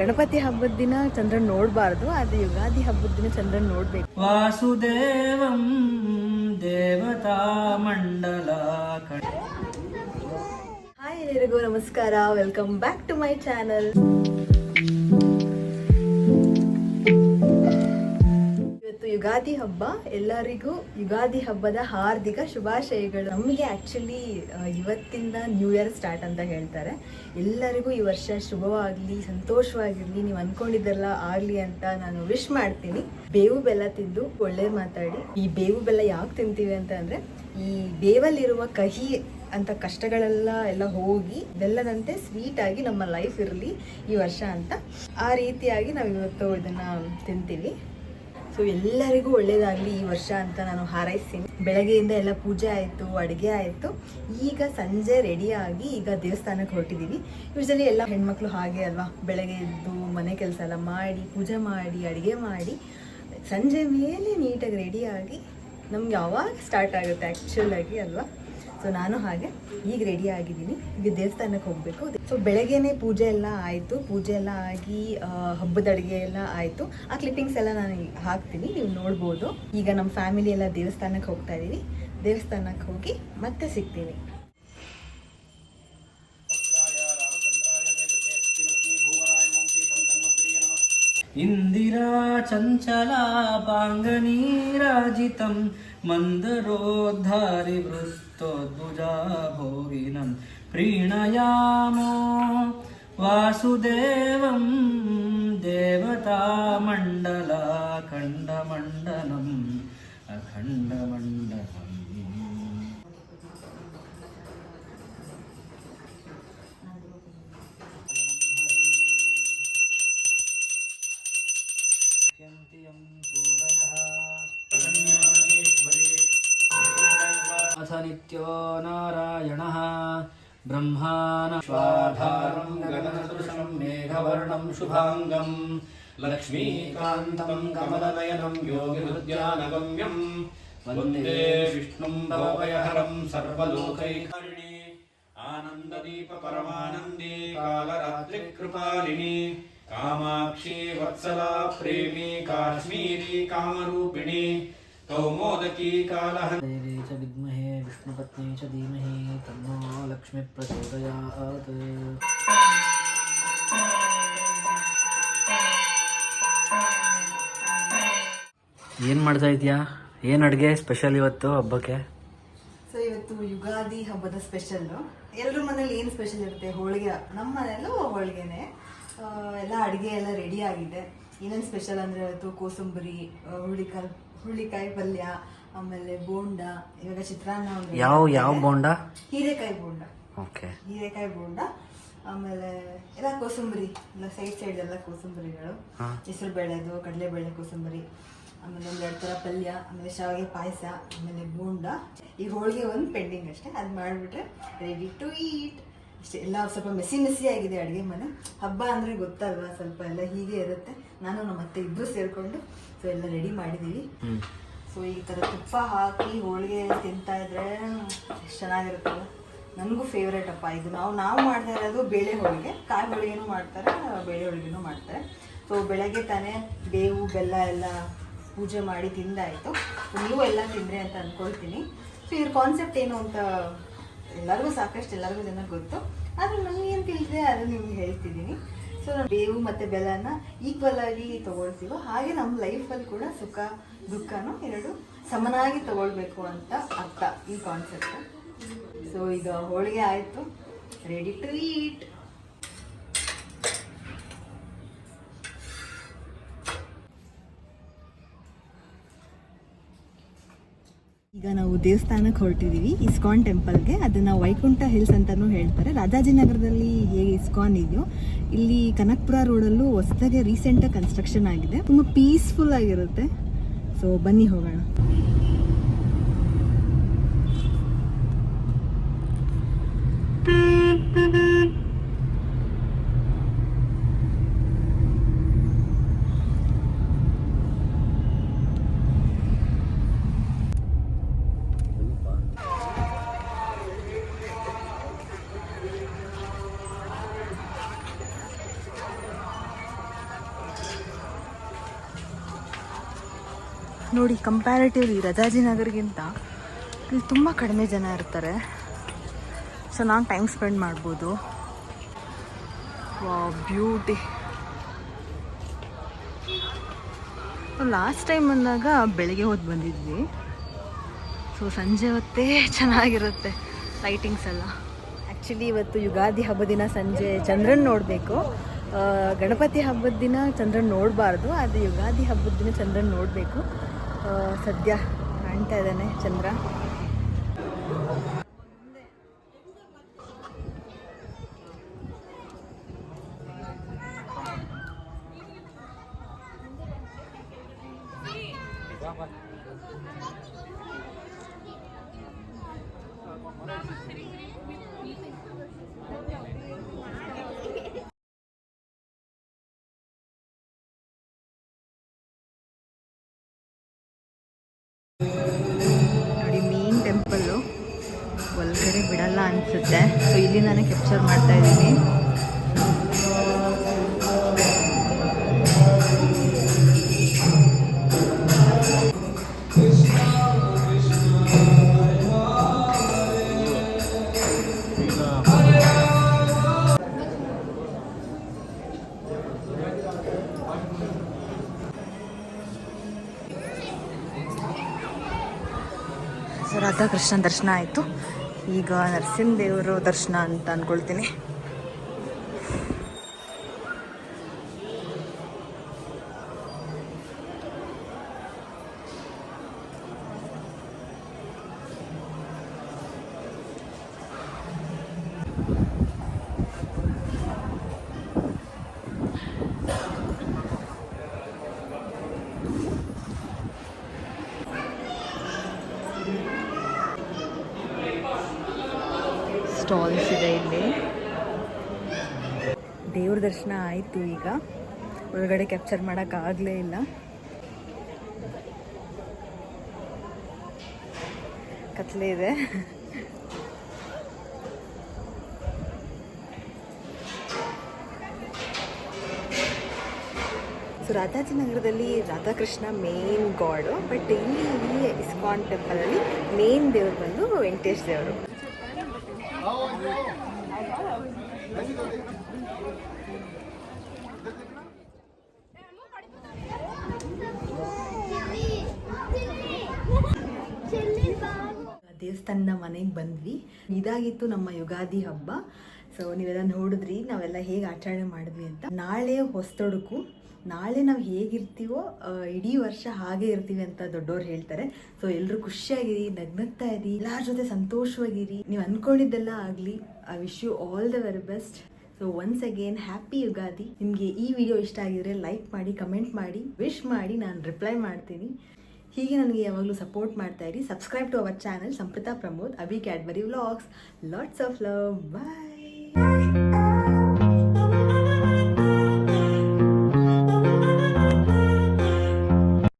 ಗಣಪತಿ ಹಬ್ಬದ ದಿನ ಚಂದ್ರನ್ ನೋಡಬಾರ್ದು ಆದ್ರೆ ಯುಗಾದಿ ಹಬ್ಬದ ದಿನ ಚಂದ್ರನ್ ನೋಡ್ಬೇಕು. ವಾಸುದೇವಂ ದೇವತಾ ಮಂಡಲ ಹಾಯ್ ಎಲ್ಲರಿಗೂ ನಮಸ್ಕಾರ welcome back to my channel Ugadi ಹಬ್ಬ ಎಲ್ಲರಿಗೂ ಯುಗಾದಿ ಹಬ್ಬದ ಹಾರ್ದಿಕ ಶುಭಾಶಯಗಳು. ನಮಗೆ ಆಕ್ಚುಲಿ ಇವತ್ತಿಂದ ನ್ಯೂ ಇಯರ್ ಸ್ಟಾರ್ಟ್ ಅಂತ ಹೇಳ್ತಾರೆ. ಎಲ್ಲರಿಗೂ ಈ ವರ್ಷ ಶುಭವಾಗಲಿ, ಸಂತೋಷವಾಗಿರಲಿ, ನೀವು ಅನ್ಕೊಂಡಿದ್ದೆಲ್ಲ ಆಗಲಿ ಅಂತ ನಾನು ವಿಶ್ ಮಾಡ್ತೀನಿ. ಬೇವು ಬೆಲ್ಲ ತಿಂದು ಒಳ್ಳೆ ಮಾತಾಡಿ. ಈ ಬೇವು ಬೆಲ್ಲ ಯಾಕೆ ತಿಂತೀವಿ ಅಂತ ಅಂದರೆ, ಈ ಬೇವಲ್ಲಿರುವ ಕಹಿ ಅಂತ ಕಷ್ಟಗಳೆಲ್ಲ ಎಲ್ಲ ಹೋಗಿ, ಬೆಲ್ಲದಂತೆ ಸ್ವೀಟ್ ಆಗಿ ನಮ್ಮ ಲೈಫ್ ಇರಲಿ ಈ ವರ್ಷ ಅಂತ ಆ ರೀತಿಯಾಗಿ ನಾವು ಇವತ್ತು ಇದನ್ನು ತಿಂತೀವಿ. ಸೊ ಎಲ್ಲರಿಗೂ ಒಳ್ಳೆಯದಾಗಲಿ ಈ ವರ್ಷ ಅಂತ ನಾನು ಹಾರೈಸ್ತೀನಿ. ಬೆಳಗ್ಗೆಯಿಂದ ಎಲ್ಲ ಪೂಜೆ ಆಯಿತು, ಅಡುಗೆ ಆಯಿತು. ಈಗ ಸಂಜೆ ರೆಡಿಯಾಗಿ ಈಗ ದೇವಸ್ಥಾನಕ್ಕೆ ಹೊರಟಿದ್ದೀವಿ ಯೂಶಲಿ ಎಲ್ಲ ಹೆಣ್ಮಕ್ಳು ಹಾಗೆ ಅಲ್ವಾ? ಬೆಳಗ್ಗೆ ಎದ್ದು ಮನೆ ಕೆಲಸ ಎಲ್ಲ ಮಾಡಿ, ಪೂಜೆ ಮಾಡಿ, ಅಡುಗೆ ಮಾಡಿ, ಸಂಜೆ ಮೇಲೆ ನೀಟಾಗಿ ರೆಡಿಯಾಗಿ ನಮ್ಗೆ ಯಾವಾಗ ಸ್ಟಾರ್ಟ್ ಆಗುತ್ತೆ ಆ್ಯಕ್ಚುಲಾಗಿ ಅಲ್ವಾ? ಸೊ ನಾನು ಹಾಗೆ ಈಗ ರೆಡಿ ಆಗಿದ್ದೀನಿ. ಈಗ ದೇವಸ್ಥಾನಕ್ಕೆ ಹೋಗಬೇಕು. ಸೊ ಬೆಳಗ್ಗೆನೆ ಪೂಜೆ ಎಲ್ಲ ಆಯಿತು. ಪೂಜೆ ಎಲ್ಲ ಆಗಿ ಹಬ್ಬದ ಅಡುಗೆ ಎಲ್ಲ ಆಯಿತು. ಆ ಕ್ಲಿಪ್ಪಿಂಗ್ಸ್ ಎಲ್ಲ ನಾನು ಹಾಕ್ತೀನಿ. ನೀವು ನೋಡ್ಬೋದು. ಈಗ ನಮ್ಮ ಫ್ಯಾಮಿಲಿ ಎಲ್ಲ ದೇವಸ್ಥಾನಕ್ಕೆ ಹೋಗ್ತಾ ಇದ್ದೀವಿ. ದೇವಸ್ಥಾನಕ್ಕೆ ಹೋಗಿ ಮತ್ತೆ ಸಿಗ್ತೀನಿ. इन्दिरा चञ्चलापाङ्गनीराजितं मन्दरोद्धारि वृत्तोद्भुजा भोगिनं प्रीणयामो वासुदेवं देवतामण्डलाखण्डमण्डलम् अखण्डमण्डलम् अथ नित्यो नारायणः ब्रह्माण स्वाधारं गगनसदृशं मेघवर्णं शुभाङ्गं लक्ष्मीकान्तं कमलनयनं योगिहृद्यानगम्यं वन्दे विष्णुं भवभयहरं सर्वलोकैकरिणी आनन्ददीपपरमानन्दे कालरात्रिकृपालिनी कामाक्षी वत्सला प्रेमी काश्मीरी कामरूपिणी कौमोदकी कालः देवी च विद्महे विष्णुपत्नी च धीमहि तन्नो लक्ष्मी प्रचोदयात् ಏನು ಮಾಡ್ತಾ ಇದೀಯಾ ಏನು ಅಡುಗೆ ಸ್ಪೆಷಲ್ ಇವತ್ತು ಹಬ್ಬಕ್ಕೆ ಸೊ ಇವತ್ತು ಯುಗಾದಿ ಹಬ್ಬದ ಸ್ಪೆಷಲ್ಲು ಎಲ್ಲರ ಮನೇಲಿ ಏನು ಸ್ಪೆಷಲ್ ಇರುತ್ತೆ ಹೋಳಿಗೆ ನಮ್ಮ ಮನೆಯಲ್ಲೂ ಹೋಳಿಗೆನೆ ಆ, ಎಲ್ಲ ಅಡುಗೆ ಎಲ್ಲ ರೆಡಿ ಆಗಿದೆ ಏನೇನು ಸ್ಪೆಷಲ್ ಅಂದರೆ ಇವತ್ತು ಕೋಸಂಬರಿ ಆ, ಹುಳಿಕಾಯಿ ಪಲ್ಯ ಆಮೇಲೆ ಬೋಂಡ ಇವಾಗ ಚಿತ್ರಾನ್ನ ಒಂದು ಯಾವ ಯಾವ ಬೋಂಡ? ಹೀರೆಕಾಯಿ ಬೋಂಡ. ಓಕೆ. ಹೀರೆಕಾಯಿ ಬೋಂಡ ಆಮೇಲೆ ಎಲ್ಲ ಕೋಸಂಬರಿ ಎಲ್ಲ ಸೈಡ್ ಸೈಡ್ ಎಲ್ಲ ಕೋಸಂಬರಿಗಳು. ಹೆಸರು ಬೇಳೆದು ಕಡಲೆಬೇಳೆ ಕೋಸಂಬರಿ ಆಮೇಲೆ ಒಂದು ಎರಡು ಥರ ಪಲ್ಯ ಆಮೇಲೆ ಶಾವಿಗೆ ಪಾಯಸ ಆಮೇಲೆ ಬೋಂಡ. ಈ ಹೋಳಿಗೆ ಒಂದು ಪೆಂಡಿಂಗ್ ಅಷ್ಟೇ. ಅದು ಮಾಡಿಬಿಟ್ರೆ ರೆಡಿ ಟು ಈಟ್ ಅಷ್ಟೇ ಎಲ್ಲ ಸ್ವಲ್ಪ ಮೆಸಿ ಮೆಸಿ ಆಗಿದೆ ಅಡುಗೆ ಮನೆ. ಹಬ್ಬ ಅಂದರೆ ಗೊತ್ತಲ್ವಾ ಸ್ವಲ್ಪ ಎಲ್ಲ ಹೀಗೆ ಇರುತ್ತೆ. ನಾನು ನಮ್ಮ ಅತ್ತೆ ಇಬ್ಬರು ಸೇರಿಕೊಂಡು ಸೊ ಎಲ್ಲ ರೆಡಿ ಮಾಡಿದ್ದೀವಿ ಸೊ ಈ ಥರ ತುಪ್ಪ ಹಾಕಿ ಹೋಳಿಗೆ ತಿಂತಾ ಇದ್ರೆ ಎಷ್ಟು ಚೆನ್ನಾಗಿರುತ್ತಲ್ಲ ನನಗೂ ಫೇವ್ರೇಟ್ ಅಪ್ಪ ಇದು. ನಾವು ನಾವು ಮಾಡ್ತಾ ಇರೋದು ಬೇಳೆ ಹೋಳಿಗೆ. ಕಾಯಿ ಹೋಳಿಗೆನೂ ಮಾಡ್ತಾರೆ ಬೇಳೆ ಹೋಳಿಗೆನೂ ಮಾಡ್ತಾರೆ. ಸೊ ಬೆಳಗ್ಗೆ ತಾನೇ ಬೇವು ಬೆಲ್ಲ ಎಲ್ಲ ಪೂಜೆ ಮಾಡಿ ತಿಂದಾಯಿತು. ನೀವು ಎಲ್ಲ ತಿಂದ್ರೆ ಅಂತ ಅಂದ್ಕೊಳ್ತೀನಿ ಸೊ ಇದ್ರ ಕಾನ್ಸೆಪ್ಟ್ ಏನು ಅಂತ ಎಲ್ಲರಿಗೂ ಸಾಕಷ್ಟು ಎಲ್ಲರಿಗೂ ಜನ ಗೊತ್ತು. ಆದರೆ ನನಗೆ ಏನು ತಿಳಿದಿದೆ ಅದು ನಿಮ್ಗೆ ಹೇಳ್ತಿದ್ದೀನಿ ಸೊ ನಾವು ಬೇವು ಮತ್ತು ಬೆಲ್ಲನ ಈಕ್ವಲ್ ಆಗಿ ತಗೊಳ್ತೀವೋ ಹಾಗೆ ನಮ್ಮ ಲೈಫಲ್ಲಿ ಕೂಡ ಸುಖ, ದುಃಖನೂ ಎರಡು ಸಮನಾಗಿ ತಗೊಳ್ಬೇಕು ಅಂತ ಅರ್ಥ ಈ ಕಾನ್ಸೆಪ್ಟ್ ಸೊ ಈಗ ಹೋಳಿಗೆ ಆಯಿತು. ರೆಡಿ ಟು ಈಟ್ ಈಗ ನಾವು ದೇವಸ್ಥಾನಕ್ಕೆ ಹೊರಟಿದ್ದೀವಿ, ಇಸ್ಕಾನ್ ಟೆಂಪಲ್ಗೆ. ಅದನ್ನು ವೈಕುಂಠ ಹಿಲ್ಸ್ ಅಂತಲೂ ಹೇಳ್ತಾರೆ. ರಾಜಾಜಿನಗರದಲ್ಲಿ ಹೇಗೆ ಇಸ್ಕಾನ್ ಇದೆಯೋ, ಇಲ್ಲಿ ಕನಕ್ಪುರ ರೋಡಲ್ಲೂ ಹೊಸದಾಗೆ ರೀಸೆಂಟಾಗಿ ಕನ್ಸ್ಟ್ರಕ್ಷನ್ ಆಗಿದೆ. ತುಂಬ ಪೀಸ್ಫುಲ್ ಆಗಿರುತ್ತೆ. ಸೊ, ಬನ್ನಿ ಹೋಗೋಣ. Thank you. ನೋಡಿ ಕಂಪ್ಯಾರಿಟಿವ್ಲಿ ರಜಾಜಿನಗರ್ಗಿಂತ ಇಲ್ಲಿ ತುಂಬ ಕಡಿಮೆ ಜನ ಇರ್ತಾರೆ. ಸೊ ನಾನು ಟೈಮ್ ಸ್ಪೆಂಡ್ ಮಾಡ್ಬೋದು. ವಾ ಬ್ಯೂಟಿ ಲಾಸ್ಟ್ ಟೈಮ್ ಬಂದಾಗ ಬೆಳಗ್ಗೆ ಹೋದ್ ಬಂದಿದ್ವಿ. ಸೊ ಸಂಜೆ ಹೊತ್ತೇ ಚೆನ್ನಾಗಿರುತ್ತೆ ಲೈಟಿಂಗ್ಸ್ ಎಲ್ಲ. ಆ್ಯಕ್ಚುಲಿ ಇವತ್ತು ಯುಗಾದಿ ಹಬ್ಬದ ದಿನ ಸಂಜೆ ಚಂದ್ರನ್ ನೋಡಬೇಕು. ಗಣಪತಿ ಹಬ್ಬದ ದಿನ ಚಂದ್ರನ್ ನೋಡಬಾರ್ದು ಅದು ಯುಗಾದಿ ಹಬ್ಬದ ದಿನ ಚಂದ್ರನ್ ನೋಡಬೇಕು. ಸದ್ಯ ಕಾಣ್ತಾ ಇದ್ದಾನೆ ಚಂದ್ರ. ಬಿಡಲ್ಲ ಅನಿಸುತ್ತೆ. ಸೊ ಇಲ್ಲಿ ನಾನು ಕ್ಯಾಪ್ಚರ್ ಮಾಡ್ತಾ ಇದ್ದೀನಿ. ರಾಧಾಕೃಷ್ಣ ದರ್ಶನ ಆಯಿತು. ಈಗ ನರಸಿಂಹ ದೇವರು ದರ್ಶನ ಅಂತ ಅಂದ್ಕೊಳ್ತೀನಿ ಸ್ಟಾಲ್ಸ್ ಇದೆ ಇಲ್ಲಿ. ದೇವ್ರ ದರ್ಶನ ಆಯಿತು ಈಗ. ಒಳಗಡೆ ಕ್ಯಾಪ್ಚರ್ ಮಾಡೋಕ್ಕಾಗಲೇ ಇಲ್ಲ. ಕತ್ಲೆ ಇದೆ. ಸೊ ರಾಧಾಜಿನಗರದಲ್ಲಿ ರಾಧಾಕೃಷ್ಣ ಮೇನ್ ಗಾಡು ಬಟ್ ಇಲ್ಲಿ ಇಸ್ಕಾನ್ ಟೆಂಪಲಲ್ಲಿ ಮೇನ್ ದೇವರು ಬಂದು ವೆಂಕಟೇಶ್ ದೇವರು. ದೇವಸ್ಥಾನದ ಮನೆಗೆ ಬಂದ್ವಿ. ಇದಾಗಿತ್ತು ನಮ್ಮ ಯುಗಾದಿ ಹಬ್ಬ. ಸೊ ನೀವೆಲ್ಲ ನೋಡಿದ್ರಿ, ನಾವೆಲ್ಲ ಹೇಗೆ ಆಚರಣೆ ಮಾಡಿದ್ವಿ ಅಂತ. ನಾಳೆ ಹೊಸ್ತೊಡಕು ನಾಳೆ ನಾವು ಹೇಗಿರ್ತೀವೋ ಇಡೀ ವರ್ಷ ಹಾಗೆ ಇರ್ತೀವಿ ಅಂತ ದೊಡ್ಡವ್ರು ಹೇಳ್ತಾರೆ. ಸೊ ಎಲ್ಲರೂ ಖುಷಿಯಾಗಿರಿ, ನಗ್ನಗ್ತಾ ಇರಿ, ಎಲ್ಲರ ಜೊತೆ ಸಂತೋಷವಾಗಿರಿ. ನೀವು ಅಂದ್ಕೊಂಡಿದ್ದೆಲ್ಲ ಆಗಲಿ I wish you all the very best so once again happy Ugadi. ನಿಮಗೆ ಈ ವಿಡಿಯೋ ಇಷ್ಟ ಆಗಿದ್ರೆ ಲೈಕ್ ಮಾಡಿ ಕಮೆಂಟ್ ಮಾಡಿ ವಿಶ್ ಮಾಡಿ, ನಾನು ರಿಪ್ಲೈ ಮಾಡ್ತೀನಿ. ಹೀಗೆ ನನಗೆ ಯಾವಾಗಲೂ ಸಪೋರ್ಟ್ ಮಾಡ್ತಾ ಇರಿ. Subscribe to our channel Sampratha Pramod Abhi Cadbury vlogs lots of love bye